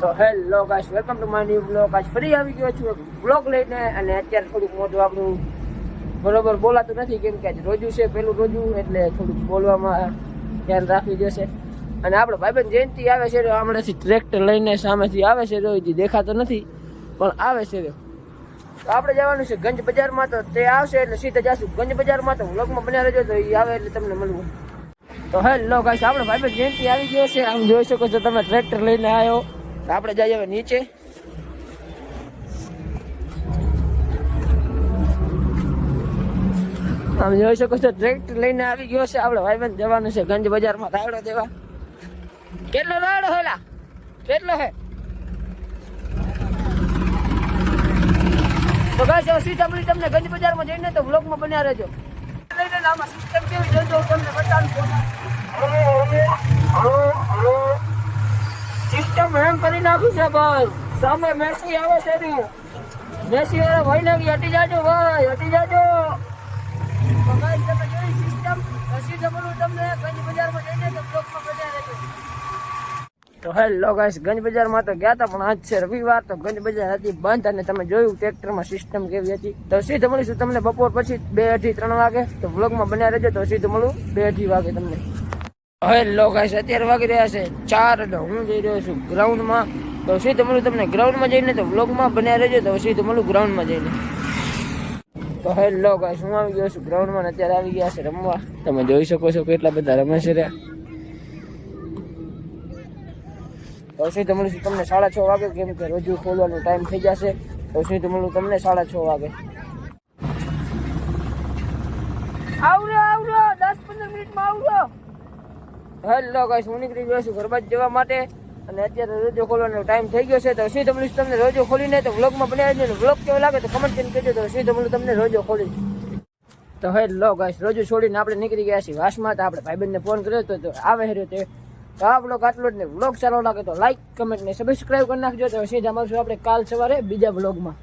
તો hello guys welcome to my new blog આજ ફરી આવી ગયો છું બ્લોગ લઈને અને અત્યારે થોડુંક મોઢું આપણું બરોબર બોલાતું નથી, કેમ કે રોજુ છે પેલું રોજુ, એટલે થોડુંક બોલવામાં ધ્યાન રાખવી જશે. અને આપણો ભાઈબંધ જયંતિ આવે છે હમણાંથી ટ્રેક્ટર લઈને સામેથી આવે છે રહ્યો દેખાતો નથી, પણ આવે છે. તો આપણે જવાનું છે ગંજ બજારમાં, તો તે આવશે, એટલે સીધા જશું ગંજ બજારમાં, તો વ્લોગમાં બન્યા રહેજો, તો એ આવે એટલે તમને મળવું. તો હેલો ગાઈસ આપણો ભાઈબંધ જયંતિ આવી ગયો છે. આમ જોઈ શકો છો તમે ટ્રેક્ટર લઈને આવ્યો. આપણે જઈએ હવે નીચે. આમ જોઈ શકો છો, ટ્રેક્ટર લઈને આવી ગયો છે. આપણે ભાઈબંધ જવાનું છે, ગંજ બજારમાં રાયડો દેવા. કેટલો રાયડો હોલા કેટલો હે તો ગાઈસ, હવે સીતાપુરી તમને ગંજ બજારમાં જઈને તો વ્લોગમાં બન્યા રહેજો. લઈને આમાં સિસ્ટમ કેવી જોજો તમને બતાવું. હેમ કરી નાખ્યું છે ભાઈ. સામે મેસી આવે છે ને મેસી વાળા ભાઈ ને હટી જાજો ભાઈ, હટી જાજો. તો હેલો ગાઈસ ગંજ બજારમાં તો ગયા હતા, પણ આજ છે રવિવાર, તો ગંજ બજાર હતી બંધ અને તમે જોયું ટ્રેક્ટરમાં સિસ્ટમ કેવી હતી. તો સીધું મળીશું તમને બપોર પછી બે અઢી ત્રણ વાગે. તો વ્લોગમાં બન્યા રહેજો, તો સીધું મળું, બે અઢી વાગે તમને. હેલો ગાઈસ અત્યારે વાગી રહ્યા છે ચાર એટલે હું જઈ રહ્યો છું ગ્રાઉન્ડમાં તો સીધું મળું તમને ગ્રાઉન્ડમાં જઈને તો બ્લોગમાં બન્યા રહેજો, તો સીધું મળું ગ્રાઉન્ડમાં જઈને. તો હેલો ગાઈસ હું આવી ગયો છું ગ્રાઉન્ડમાં અત્યારે આવી ગયા છે રમવા. તમે જોઈ શકો છો કેટલા બધા રમે છે રહ્યા. તો સીધું શું તમને સાડા છ વાગે, કેમ કે રજૂ ખોલવાનો ટાઈમ થઈ જશે. તો સીધું મળું તમને સાડા છ વાગે. આવડો હેલો ગાઈસ હું નીકળી ગયો છું ગરબા જવા માટે. અને અત્યારે રોજો ખોલવાનો ટાઈમ થઈ ગયો છે. તો સીધું મળીશ તમને રોજો ખોલીને તો વ્લોગમાં બનાવી દે વ્લોગ કેવો લાગે તો કમેન્ટ કરીને કહેજો. તો સીધું મળું તમને રોજો ખોલી તો હેલો ગાઈસ રોજો છોડીને આપણે નીકળી ગયા છીએ વાસમાં. તો આપણે ભાઈબંધને ફોન કર્યો હતો તો આવે હેર્યો તે. તો આ બ્લોગ આટલો જ ને. બ્લોગ સારો લાગે તો લાઈક કમેન્ટ ને સબસ્ક્રાઈબ કરી નાખજો. તો સીધા મળશું આપણે કાલ સવારે બીજા બ્લોગમાં